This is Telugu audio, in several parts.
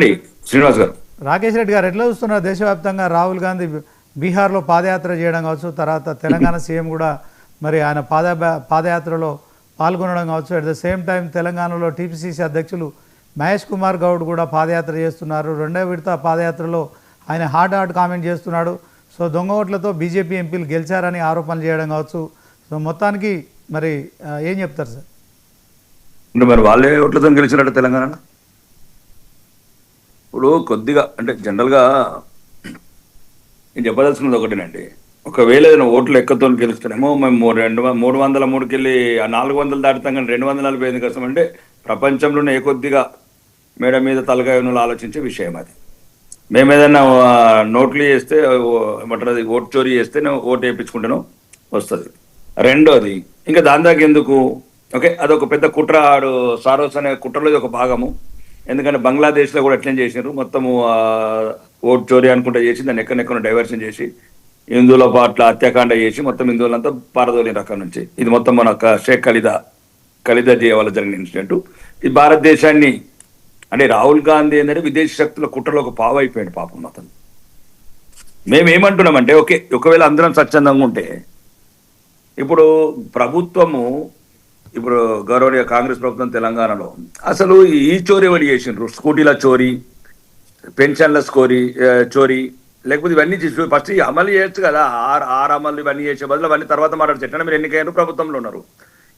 శ్రీనివాస్ గారు. రాకేష్ రెడ్డి గారు ఎట్లా చూస్తున్నారు దేశవ్యాప్తంగా రాహుల్ గాంధీ బీహార్లో పాదయాత్ర చేయడం కావచ్చు తర్వాత తెలంగాణ సీఎం కూడా మరి ఆయన పాద పాదయాత్రలో పాల్గొనడం కావచ్చు అట్ ద సేమ్ టైం తెలంగాణలో టీపీసీసీ అధ్యక్షులు మహేష్ కుమార్ గౌడ్ కూడా పాదయాత్ర చేస్తున్నారు. రెండో విడత పాదయాత్రలో ఆయన హార్డ్ హార్డ్ కామెంట్ చేస్తున్నాడు. సో దొంగ ఓట్లతో బీజేపీ ఎంపీలు గెలిచారని ఆరోపణలు చేయడం కావచ్చు. సో మొత్తానికి మరి ఏం చెప్తారు సార్? మరి వాళ్ళే ఓట్లతో గెలిచినట్టు తెలంగాణ ఇప్పుడు కొద్దిగా అంటే జనరల్గా నేను చెప్పదలుచుకున్నది ఒకటేనండి. ఒకవేళ ఏదైనా ఓట్లు ఎక్కతో గెలుస్తానేమో మేము రెండు మూడు వందల మూడుకి వెళ్ళి ఆ నాలుగు వందలు దాటుతాం కానీ రెండు వందల నలభై ఐదు కోసం అంటే ప్రపంచంలోనే ఏ కొద్దిగా మేడ మీద తలకాయ ఆలోచించే విషయం అది. మేము ఏదైనా నోట్లు చేస్తే ఏమంటారు అది ఓటు చోరీ చేస్తే నేను ఓటు వేయించుకుంటాను వస్తుంది. రెండోది ఇంకా దాని దాకా ఎందుకు? ఓకే అదొక పెద్ద కుట్ర ఆడు సారోస్ అనే కుట్రలో ఇది ఒక భాగము. ఎందుకంటే బంగ్లాదేశ్లో కూడా అట్లనే చేసినారు. మొత్తము ఓట్ చోరీ అనుకుంటా చేసి దాన్ని ఎక్కడెక్కడ డైవర్షన్ చేసి హిందువుల పట్ల హత్యాకాండ చేసి మొత్తం హిందువులంతా పారదోలి రకం నుంచి. ఇది మొత్తం మన షేక్ ఖలీదా ఖలీదా జియా వల్ల జరిగిన ఇన్సిడెంట్ ఈ భారతదేశాన్ని అంటే రాహుల్ గాంధీ ఏంటంటే విదేశీ శక్తుల కుట్రలో ఒక పావు అయిపోయాడు పాపం అతను. మేము ఏమంటున్నామంటే ఓకే ఒకవేళ అందరం స్వచ్ఛందంగా ఉంటే ఇప్పుడు ప్రభుత్వము ఇప్పుడు గౌరవనీయ కాంగ్రెస్ ప్రభుత్వం తెలంగాణలో అసలు ఈ చోరీ ఎవరు చేసిండ్రు? స్కూటీల చోరీ పెన్షన్ల స్కోరీ చోరీ లేకపోతే ఇవన్నీ చేసి ఫస్ట్ ఈ అమలు చేయొచ్చు కదా. ఆరు ఆరు అమలు ఇవన్నీ చేసే బదులు అవన్నీ తర్వాత మాట్లాడచ్చు. ఎట్లా మీరు ఎన్నికైనా ప్రభుత్వంలో ఉన్నారు.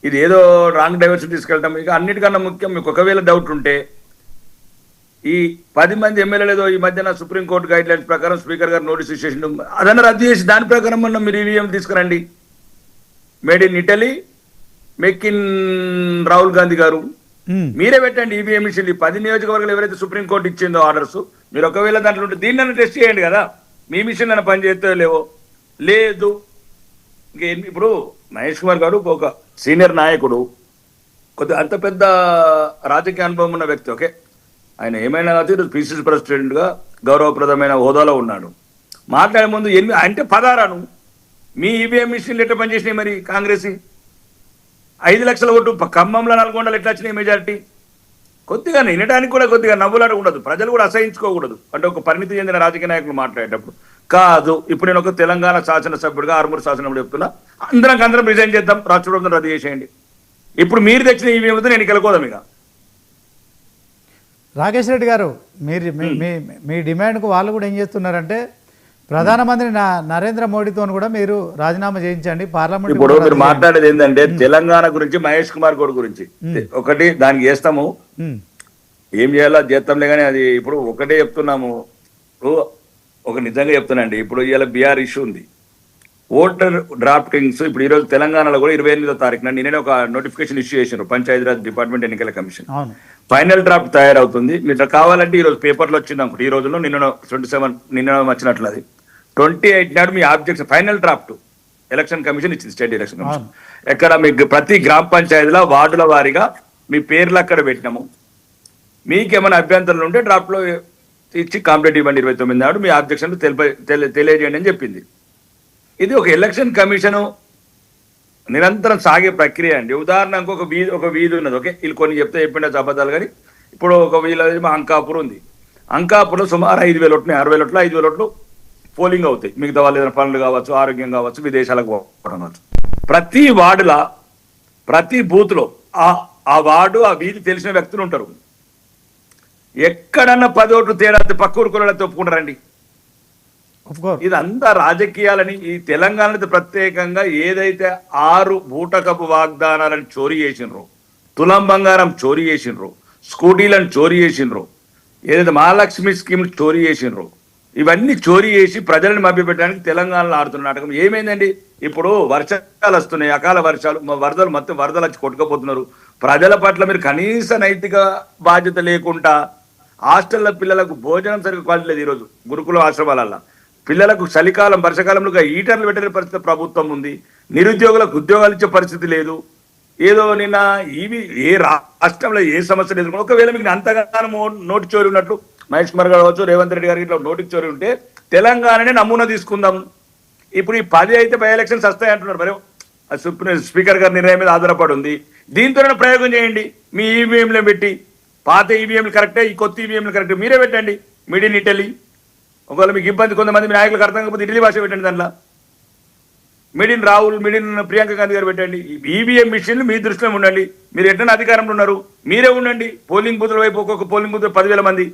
ఇది ఏదో రాంగ్ డైవర్షన్ తీసుకెళ్తాం ఇక అన్నిటికన్నా ముఖ్యం మీకు ఒకవేళ డౌట్ ఉంటే ఈ పది మంది ఎమ్మెల్యేలు ఏదో ఈ మధ్యన సుప్రీంకోర్టు గైడ్ లైన్స్ ప్రకారం స్పీకర్ గారు నోటీస్ ఇచ్చేసిండు. అదన్నా రద్దు చేసి దాని ప్రకారం మొన్న మీరు ఈవీఎం తీసుకురండి. Made in Italy make in Rahul Gandhi గారు. మీరే పెట్టండి ఈవీఎం మిషన్ ఈ పది నియోజకవర్గాలు ఎవరైతే సుప్రీంకోర్టు ఇచ్చిందో ఆర్డర్స్ మీరు ఒకవేళ దాంట్లో ఉంటే దీన్ని టెస్ట్ చేయండి కదా. మీ మిషన్ అన్న పని చేస్తే లేవో. లేదు. ఇంక ఇప్పుడు మహేష్ కుమార్ గారు ఒక సీనియర్ నాయకుడు కొద్ది అంత పెద్ద రాజకీయ అనుభవం ఉన్న వ్యక్తి ఓకే? ఆయన ఏమైనా కాదు ఈరోజు పిసిసి ప్రెసిడెంట్గా గౌరవప్రదమైన హోదాలో ఉన్నాడు. మాట్లాడే ముందు ఎన్ని అంటే పదారాను. మీ ఈవీఎం మిషన్లు ఎట్లా పనిచేసినాయి మరి కాంగ్రెస్ ఐదు లక్షల ఓటు ఖమ్మంలో నల్గొండలు ఎట్లా వచ్చినాయి మెజారిటీ కొద్దిగా వినడానికి కూడా కొద్దిగా నవ్వులాట ఉండదు ప్రజలు కూడా అసహించుకోకూడదు. అంటే ఒక పరిణితి చెందిన రాజకీయ నాయకులు మాట్లాడేటప్పుడు. కాదు ఇప్పుడు నేను ఒక తెలంగాణ శాసనసభ్యుడిగా ఆరుమూరు శాసనసభ్యుడు చెప్తున్నా. అందరం అందరం రిజైన్ చేద్దాం రాష్ట్ర ప్రభుత్వం రద్దు చేసేయండి. ఇప్పుడు మీరు తెచ్చిన ఈ వ్యవస్థ నేను గెలుకోదాం ఇక. రాకేష్ రెడ్డి గారు మీరు మీ డిమాండ్కు వాళ్ళు కూడా ఏం చేస్తున్నారంటే ప్రధానమంత్రి నరేంద్ర మోడీతో కూడా మీరు రాజీనామా చేయించండి. పార్లమెంట్ ఇప్పుడు మీరు మాట్లాడేది ఏంటంటే తెలంగాణ గురించి మహేష్ కుమార్ గౌడ్ గురించి. ఒకటి దానికి చేస్తాము. ఏం చేయాలో చేస్తాంలే కానీ అది ఇప్పుడు ఒకటే చెప్తున్నాము. ఒక నిజంగా చెప్తున్నాండి ఇప్పుడు ఇవాళ బీఆర్ ఇష్యూ ఉంది. ఓటర్ డ్రాఫ్టింగ్స్ ఇప్పుడు ఈరోజు తెలంగాణలో కూడా ఇరవై ఎనిమిదో తారీఖున నిన్ననే ఒక నోటిఫికేషన్ ఇష్యూ చేశారు పంచాయతీరాజ్ డిపార్ట్మెంట్ ఎన్నికల కమిషన్. ఫైనల్ డ్రాఫ్ట్ తయారవుతుంది. మీరు కావాలంటే ఈ రోజు పేపర్లో వచ్చింది అనుకుంటే. ఈ రోజులో నిన్న ట్వంటీ సెవెన్ నిన్న వచ్చినట్లు అది ట్వంటీ ఎయిట్ నాడు మీ objects final draft. Election commission ఇచ్చింది స్టేట్ ఎలక్షన్ కమిషన్. ఎక్కడ మీకు ప్రతి గ్రామ పంచాయతీలో వార్డుల వారీగా మీ పేర్లు అక్కడ పెట్టినాము. మీకేమైనా అభ్యంతరాలు ఉంటే డ్రాఫ్ట్లో ఇచ్చి కాంప్లీట్ ఇవ్వండి ఇరవై తొమ్మిది నాడు మీ ఆబ్జెక్షన్ తెలిప తెలియజేయండి అని చెప్పింది. ఇది ఒక ఎలక్షన్ కమిషను నిరంతరం సాగే ప్రక్రియ అండి. ఉదాహరణకు ఒక వీధి ఒక వీధి ఉన్నది. ఓకే వీళ్ళు కొన్ని చెప్తే చెప్పిండే అబద్ధాలు కానీ ఇప్పుడు ఒక వీళ్ళ అంకాపూర్ ఉంది. అంకాపూర్లో సుమారు ఐదు వేల ఓట్లు అరవై వేల ఓట్లు ఐదు వేల ఓట్లు పోలింగ్ అవుతాయి. మిగతా వాళ్ళు ఏదైనా పనులు కావచ్చు ఆరోగ్యం కావచ్చు విదేశాలకు పోవడం కావచ్చు. ప్రతి వార్డుల ప్రతి బూత్లో ఆ ఆ వార్డు ఆ వీధి తెలిసిన వ్యక్తులు ఉంటారు. ఎక్కడన్నా పది ఓట్లు తేడా పక్క ఊరుకులతో ఒప్పుకుంటారండి ఇదంతా రాజకీయాలని ఈ తెలంగాణ ప్రత్యేకంగా ఏదైతే ఆరు బూటకపు వాగ్దానాలను చోరీ చేసినరో తులం బంగారం చోరీ చేసినరో స్కూటీలను చోరీ చేసినరో ఏదైతే మహాలక్ష్మి స్కీమ్ చోరీ చేసినరో ఇవన్నీ చోరీ చేసి ప్రజలను మభ్యపెట్టడానికి తెలంగాణలో ఆడుతున్న నాటకం. ఏమైందండి? ఇప్పుడు వర్షాలు వస్తున్నాయి అకాల వర్షాలు వరదలు మొత్తం వరదలు వచ్చి కొట్టుకపోతున్నారు. ప్రజల పట్ల మీరు కనీస నైతిక బాధ్యత లేకుండా హాస్టల్ల పిల్లలకు భోజనం సరిగ్గా క్వాలిటీ లేదు ఈరోజు గురుకుల ఆశ్రమాలల్లో. పిల్లలకు చలికాలం వర్షాకాలంలో హీటర్లు పెట్టిన పరిస్థితి ప్రభుత్వం ఉంది. నిరుద్యోగులకు ఉద్యోగాలు ఇచ్చే పరిస్థితి లేదు. ఏదో నిన్న ఇవి ఏ రాష్ట్రంలో ఏ సమస్యలు లేదు ఒకవేళ మీకు అంతగానో నోటి చోరీ ఉన్నట్లు మహేష్ కుమార్ గారు కావచ్చు రేవంత్ రెడ్డి గారికి ఇట్లా నోటికి చోరి ఉంటే తెలంగాణనే నమూనా తీసుకుందాం. ఇప్పుడు ఈ పది అయితే బై ఎలక్షన్స్ వస్తాయి అంటున్నారు. మరి సుప్రీం స్పీకర్ గారి నిర్ణయం మీద ఆధారపడి ఉంది దీంతోనే ప్రయోగం చేయండి. మీ ఈవీఎంలో పెట్టి పాత ఈవీఎంలు కరెక్టే ఈ కొత్త ఈవీఎంలు కరెక్టే మీరే పెట్టండి. మీడియన్ ఇటలీ ఒకవేళ మీకు ఇబ్బంది కొంతమంది మీ నాయకులకు అర్థం కాకపోతే ఇటలీ భాష పెట్టండి దాంట్లో. మిడిన్ రాహుల్ మిడిన్ ప్రియాంక గాంధీ గారు పెట్టండి. ఈవీఎం మిషన్లు మీ దృష్టిలో ఉండండి. మీరు ఎట్లా అధికారంలో ఉన్నారు మీరే ఉండండి. పోలింగ్ బూత్ల వైపు ఒక్కొక్క పోలింగ్ బూత్ పదివేల మంది.